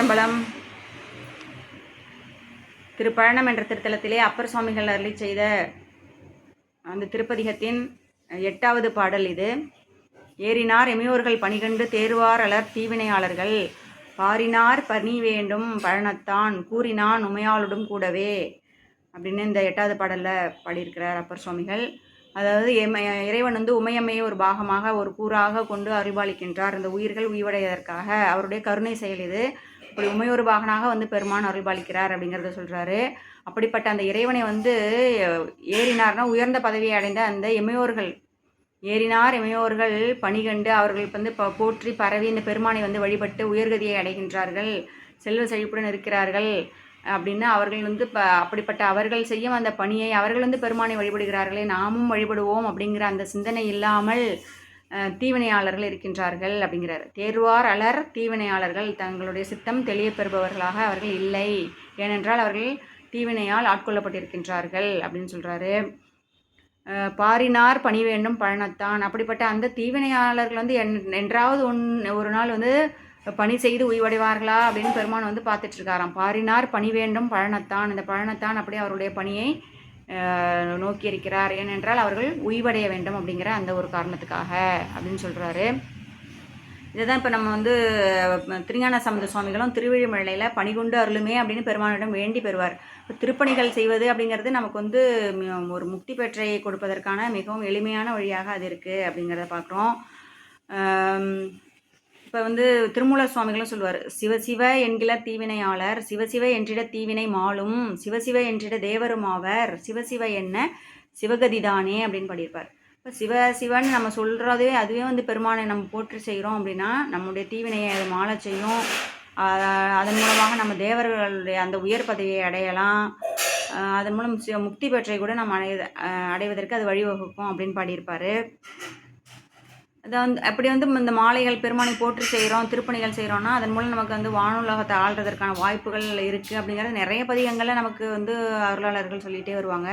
திருச்சிற்றம்பலம் திருப்பழனம் என்ற திருத்தலத்திலே அப்பர் சுவாமிகள் அருளி செய்த அந்த திருப்பதிகத்தின் எட்டாவது பாடல் இது. ஏறினார் எமையோர்கள் பணிகண்டு தேர்வார் அலர் தீவினையாளர்கள். பாரினார் பணி வேண்டும் பழனத்தான் கூறினான் உமையாளுடன் கூடவே அப்படின்னு இந்த எட்டாவது பாடலில் பாடியிருக்கிறார் அப்பர் சுவாமிகள். அதாவது எம இறைவன் வந்து உமையம்மையை ஒரு பாகமாக ஒரு கூறாக கொண்டு அருள்பாலிக்கின்றார். இந்த உயிர்கள் உய்வடைவதற்காக அவருடைய கருணை செயல் இது. இப்படி உமையொரு பாகனாக வந்து பெருமான் அருள்பாலிக்கிறார் அப்படிங்கிறத சொல்கிறாரு அப்படிப்பட்ட அந்த இறைவனை வந்து ஏறினார்னா உயர்ந்த பதவியை அடைந்த அந்த எமையோர்கள் ஏறினார் இமையோர்கள் பணிகண்டு அவர்கள் வந்து ப போற்றி பரவி இந்த பெருமானை வந்து வழிபட்டு உயர்கதியை அடைகின்றார்கள். செல்வ செழிப்புடன் இருக்கிறார்கள் அப்படின்னு அவர்கள் வந்து ப அப்படிப்பட்ட அவர்கள் செய்யும் அந்த பணியை அவர்கள் வந்து பெருமானை வழிபடுகிறார்களே நாமும் வழிபடுவோம் அப்படிங்கிற அந்த சிந்தனை இல்லாமல் தீவினையாளர்கள் இருக்கின்றார்கள் அப்படிங்கிறார். தேர்வார் அலர் தீவினையாளர்கள் தங்களுடைய சித்தம் தெளிய பெறுபவர்களாக அவர்கள் இல்லை. ஏனென்றால் அவர்கள் தீவினையால் ஆட்கொள்ளப்பட்டிருக்கின்றார்கள் அப்படின்னு சொல்கிறாரு பாரினார் பணி வேண்டும் பழனத்தான். அப்படிப்பட்ட அந்த தீவினையாளர்கள் வந்து என் என்றாவது ஒன் ஒரு நாள் வந்து பணி செய்து உய்வடைவார்களா அப்படின்னு பெருமான் வந்து பார்த்துட்ருக்காராம் பாரினார் பணி வேண்டும் பழனத்தான். இந்த பழனத்தான் அப்படியே அவருடைய பணியை நோக்கி இருக்கிறார். ஏனென்றால் அவர்கள் உய்வடைய வேண்டும் அப்படிங்கிற அந்த ஒரு காரணத்துக்காக அப்படின்னு சொல்கிறாரு இதுதான் இப்போ நம்ம வந்து திருஞான சம்பந்த சுவாமிகளும் திருவிழிமலையில் பணிகொண்டு அருளுமே அப்படின்னு பெருமானிடம் வேண்டி பெறுவார். இப்போ திருப்பணிகள் செய்வது அப்படிங்கிறது நமக்கு வந்து ஒரு முக்தி பெற்றை கொடுப்பதற்கான மிகவும் எளிமையான வழியாக அது இருக்குது அப்படிங்கிறத பார்க்குறோம் இப்போ வந்து திருமூல சுவாமிகளும் சொல்லுவார் சிவசிவ என்கிற தீவினையாளர் சிவசிவ என்றிட தீவினை மாலும் சிவசிவ என்றிட தேவரும் ஆவர் சிவசிவ என்ன சிவகதிதானே அப்படின்னு பாடியிருப்பார். இப்போ சிவ சிவன்னு நம்ம சொல்கிறதே அதுவே வந்து பெருமானை நம்ம போற்றி செய்கிறோம் அப்படின்னா நம்முடைய தீவினையை அது மாலை செய்யும். அதன் மூலமாக நம்ம தேவர்களுடைய அந்த உயர் பதவியை அடையலாம். அதன் மூலம் முக்தி பெற்றை கூட நம்ம அடைய அடைவதற்கு அது வழிவகுக்கும் அப்படின்னு பாடியிருப்பார். அதை வந்து அப்படி வந்து இந்த மாலைகள் பெருமானை போற்றி செய்கிறோம் திருப்பணிகள் செய்கிறோன்னா அதன் மூலம் நமக்கு வந்து வானுலகத்தை ஆள்றதற்கான வாய்ப்புகள் இருக்குது அப்படிங்கிறது நிறைய பதிகங்களில் நமக்கு வந்து அருளாளர்கள் சொல்லிகிட்டே வருவாங்க.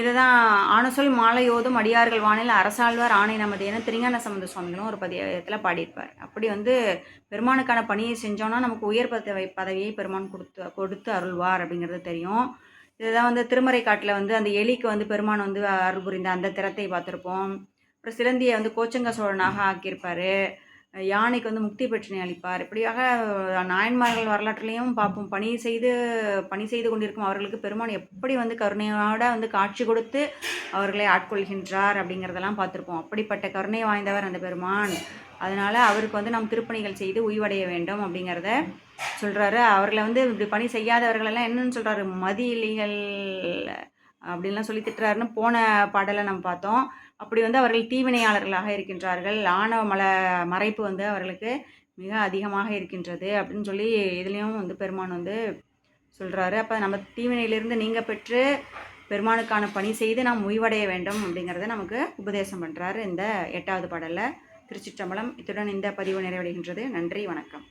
இதை தான் ஆனசொல் மாலையோதும் அடியார்கள் வானில் அரசாழ்வார் ஆணை நமது என திருஞான சம்பந்த சுவாமிகளும் ஒரு பதியத்தில் பாடியிருப்பார். அப்படி வந்து பெருமானுக்கான பணியை செஞ்சோன்னா நமக்கு உயர் பதவி பதவியை பெருமான் கொடுத்து கொடுத்து அருள்வார் அப்படிங்கிறது தெரியும். இதுதான் வந்து திருமறை காட்டில் வந்து அந்த எலிக்கு வந்து பெருமான் வந்து அருள் புரிந்த அந்த திறத்தை பார்த்துருப்போம். அப்புறம் சிலந்தியை வந்து கோச்சங்க சோழனாக ஆக்கியிருப்பார். யானைக்கு வந்து முக்தி பெற்றினை அளிப்பார். இப்படியாக நாயன்மார்கள் வரலாற்றுலேயும் பார்ப்போம் பணி செய்து பணி செய்து கொண்டிருக்கும் அவர்களுக்கு பெருமான் எப்படி வந்து கருணையோட வந்து காட்சி கொடுத்து அவர்களை ஆட்கொள்கின்றார் அப்படிங்கிறதெல்லாம் பார்த்துருப்போம். அப்படிப்பட்ட கருணை வாய்ந்தவர் அந்த பெருமான். அதனால் அவருக்கு வந்து நம் திருப்பணிகள் செய்து உய்வடைய வேண்டும் அப்படிங்கிறத சொல்கிறாரு அவர்களை வந்து இப்படி பணி செய்யாதவர்களெல்லாம் என்னன்னு சொல்கிறாரு மதியிலிகள் அப்படின்லாம் சொல்லி திட்டுறாருன்னு போன பாடலை நம்ம பார்த்தோம். அப்படி வந்து அவர்கள் தீவினையாளர்களாக இருக்கின்றார்கள். ஆணவ மல மறைப்பு வந்து அவர்களுக்கு மிக அதிகமாக இருக்கின்றது அப்படின்னு சொல்லி இதுலேயும் வந்து பெருமான் வந்து சொல்கிறாரு அப்போ நம்ம தீவினையிலிருந்து நீங்கள் பெற்று பெருமானுக்கான பணி செய்து நாம் முய்வடைய வேண்டும் அப்படிங்கிறத நமக்கு உபதேசம் பண்ணுறாரு இந்த எட்டாவது பாடலில். திருச்சிற்றம்பலம் இத்துடன் இந்த பதிவு நிறைவடைகின்றது. நன்றி வணக்கம்.